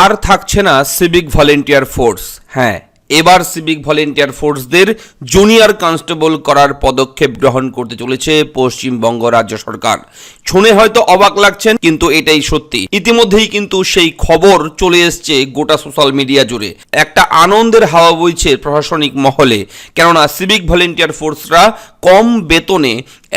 আর থাকছে না civic volunteer force হ্যাঁ এবার সিভিক ভলেন্টিয়ার ফোর্সদের জুনিয়র কনস্টেবল করার পদক্ষেপ গ্রহণ করতে চলেছে পশ্চিমবঙ্গ রাজ্য সরকার। শুনে হয়তো অবাক লাগছেন, কিন্তু এটাই সত্যি। ইতিমধ্যেই কিন্তু সেই খবর চলে এসছে গোটা সোশ্যাল মিডিয়া জুড়ে। একটা আনন্দের হাওয়া বইছে প্রশাসনিক মহলে। কেননা সিভিক ভলেন্টিয়ার ফোর্সরা কম বেতনে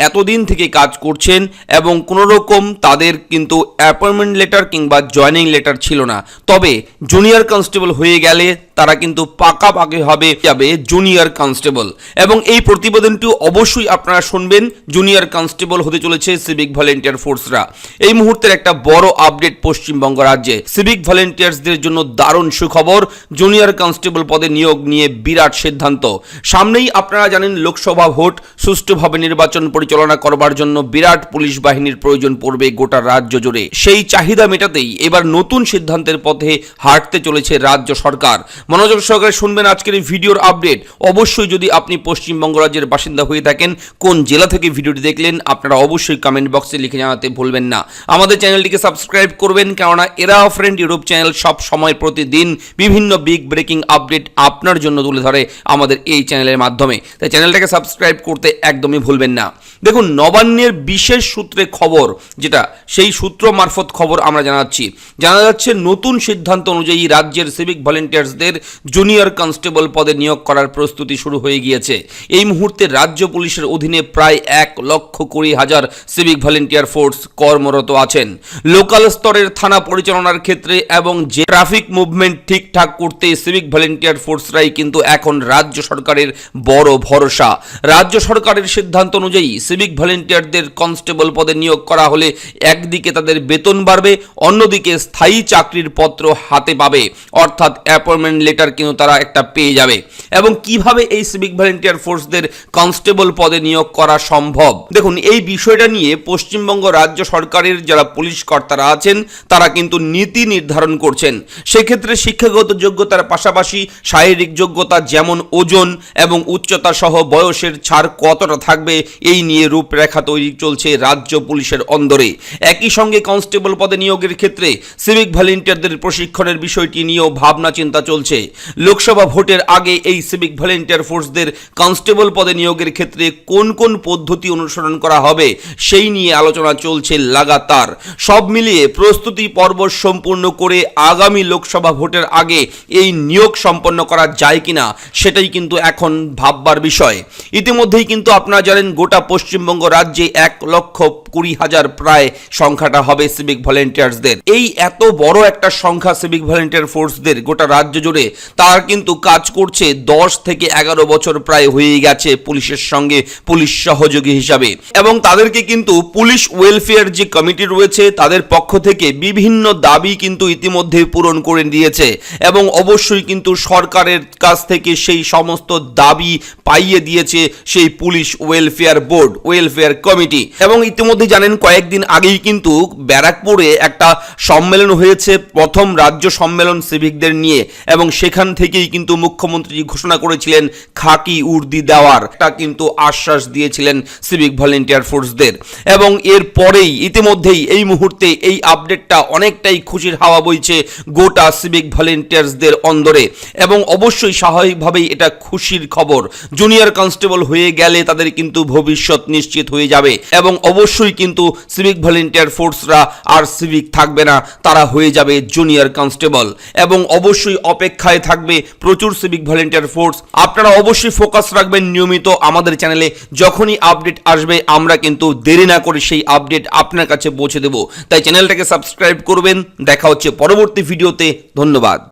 এতদিন থেকে কাজ করছেন এবং কোনো রকম তাদের কিন্তু অ্যাপয়েন্টমেন্ট লেটার কিংবা জয়নিং লেটার ছিল না। তবে জুনিয়র কনস্টেবল হয়ে গেলে তারা কিন্তু পাকাপাকি হবে, যাবে জুনিয়র কনস্টেবল এবং এই প্রতিবেদনটি অবশ্যই আপনারা শুনবেন জুনিয়র কনস্টেবল হতে চলেছে সিভিক ভলেন্টিয়ার ফোর্সরা এই মুহূর্তের একটা বড় আপডেট পশ্চিমবঙ্গ রাজ্যে। সিভিক ভলেন্টিয়ার্সদের জন্য দারুণ সুখবর জুনিয়র কনস্টেবল পদে নিয়োগ নিয়ে বিরাট সিদ্ধান্ত। সামনেই আপনারা জানেন লোকসভা ভোট, সুষ্ঠুভাবে নির্বাচন পরিচালনা করবার জন্য বিরাট পুলিশ বাহিনীর প্রয়োজন পড়বে গোটা রাজ্য জুড়ে। সেই চাহিদা মেটাতেই এবার নতুন সিদ্ধান্তের পথে হাঁটতে চলেছে রাজ্য সরকার। মনোযোগ সহকারে শুনবেন আজকের এই ভিডিওর আপডেট। অবশ্যই যদি আপনি পশ্চিমবঙ্গ রাজ্যের বাসিন্দা হয়ে থাকেন, কোন জেলা থেকে ভিডিওটি দেখলেন, আপনারা অবশ্যই কমেন্ট বক্সে লিখে জানাতে ভুলবেন না। আমাদের চ্যানেলটিকে সাবস্ক্রাইব করবেন, কেননা এরা ফ্রেন্ড ইউরোপ চ্যানেল সব সময় প্রতিদিন বিভিন্ন বিগ ব্রেকিং আপডেট আপনার জন্য তুলে ধরে আমাদের এই চ্যানেলের মাধ্যমে। তাই চ্যানেলটাকে সাবস্ক্রাইব করতে একদমই ভুলবেন না। দেখুন, নবান্নের বিশেষ সূত্রে খবর যেটা, সেই সূত্র মারফত খবর আমরা জানাচ্ছি। জানা যাচ্ছে, নতুন সিদ্ধান্ত অনুযায়ী রাজ্যের সিভিক ভলেন্টিয়ার্সদের জুনিয়র কনস্টেবল পদে নিয়োগ করার প্রস্তুতি শুরু হয়ে গিয়েছে। এই মুহূর্তে রাজ্য পুলিশের অধীনে প্রায় এক লক্ষ কুড়ি হাজার সিভিক ভলেন্টিয়ার ফোর্স কর্মরত আছেন। লোকাল স্তরের থানা পরিচালনার ক্ষেত্রে এবং যে ট্রাফিক মুভমেন্ট ঠিকঠাক করতে সিভিক ভলেন্টিয়ার ফোর্সরাই কিন্তু এখন রাজ্য সরকারের বড় ভরসা। রাজ্য সরকারের সিদ্ধান্ত অনুযায়ী সিভিক ভলেন্টিয়ারদের কনস্টেবল পদে নিয়োগ করা হলে একদিকে তাদের বেতন বাড়বে, অন্যদিকে স্থায়ী চাকরির পত্র হাতে পাবে। অর্থাৎ অ্যাপয়েন্টমেন্ট লেটার কিন্তু তারা একটা পেয়ে যাবে। এবং কীভাবে এই সিভিক ভলেন্টিয়ার ফোর্সদের কনস্টেবল পদে নিয়োগ করা সম্ভব? দেখুন, এই বিষয়টা নিয়ে পশ্চিমবঙ্গ রাজ্য সরকারের যারা পুলিশ কর্তারা আছেন, তারা কিন্তু নীতি নির্ধারণ করছেন। সেক্ষেত্রে শিক্ষাগত যোগ্যতার পাশাপাশি শারীরিক যোগ্যতা যেমন ওজন এবং উচ্চতা সহ বয়সের ছাড় কতটা থাকবে, এই নিয়ে রূপরেখা তৈরি চলছে রাজ্য পুলিশের অন্দরে। একই সঙ্গে কনস্টেবল পদে নিয়োগের ক্ষেত্রে সিভিক ভলেন্টিয়ারদের প্রশিক্ষণের বিষয়টি নিয়েও ভাবনা চিন্তা চলছে। লোকসভা ভোটের আগে এই সিভিক ভলেন্টিয়ার ফোর্সদের কনস্টেবল পদে নিয়োগের ক্ষেত্রে কোন কোন পদ্ধতি অনুসরণ করা হবে সেই নিয়ে আলোচনা চলছে লাগাতার। সব মিলিয়ে প্রস্তুতি পর্ব সম্পূর্ণ করে আগামী লোকসভা ভোটের আগে এই নিয়োগ সম্পন্ন করা যায় কিনা সেটাই কিন্তু এখন ভাববার বিষয়। ইতিমধ্যেই কিন্তু আপনারা জানেন গোটা পশ্চিমবঙ্গ রাজ্যে এক লক্ষ কুড়ি হাজার প্রায় সংখ্যাটা হবে সিভিক ভলেন্টিয়ার্সদের এই এত বড় একটা সংখ্যা সিভিক ভলেন্টিয়ার ফোর্সদের গোটা রাজ্য জুড়ে, তার কিন্তু কাজ করছে দশ থেকে এগারো বছর প্রায় হয়ে গেছে পুলিশের সঙ্গে পুলিশ সহযোগী হিসাবে। এবং তাদেরকে কিন্তু পুলিশ ওয়েলফেয়ার যে কমিটি রয়েছে, তাদের পক্ষ থেকে বিভিন্ন দাবি কিন্তু ইতিমধ্যে পূরণ করে দিয়েছে। এবং অবশ্যই কিন্তু সরকারের কাছ থেকে সেই সমস্ত দাবি পাইয়ে দিয়েছে সেই police welfare board welfare committee এবং ইতিমধ্যে জানেন, কয়েকদিন আগেই কিন্তু ব্যারাকপুরে একটা সম্মেলন হয়েছে, প্রথম রাজ্য সম্মেলন সিভিকদের নিয়ে। এবং সেখান থেকেই কিন্তু মুখ্যমন্ত্রী ঘোষণা করেছিলেন, খাকি উর্দি দেওয়ার। একটা কিন্তু আশ্বাস দিয়েছিলেন সিভিক ভলেন্টিয়ার ফোর্সদের। এবং এর পরেই, ইতিমধ্যেই এই মুহূর্তে এই আপডেটটা অনেকটাই খুশির হাওয়া বইছে গোটা সিভিক ভলেন্টিয়ার্সদের অন্দরে। এবং অবশ্যই স্বাভাবিকভাবেই এটা খুশির খবর। জুনিয়র কনস্টেবল হয়ে গেলে তাদের কিন্তু ভবিষ্যৎ নিশ্চিত হয়ে যাবে। এবং অবশ্যই কিন্তু সিভিক ভলেন্টিয়ার ফোর্সরা আর সিভিক থাকবে না, তারা হয়ে যাবে জুনিয়র কনস্টেবল এবং অবশ্যই অপেক্ষায় থাকবে প্রচুর সিভিক ভলেন্টিয়ার ফোর্স আপনারা অবশ্যই ফোকাস রাখবেন নিয়মিত আমাদের চ্যানেলে যখনই আপডেট আসবে, আমরা কিন্তু দেরি না করে সেই আপডেট আপনার কাছে পৌঁছে দেব। তাই চ্যানেলটাকে সাবস্ক্রাইব করবেন। দেখা হচ্ছে পরবর্তী ভিডিওতে ধন্যবাদ।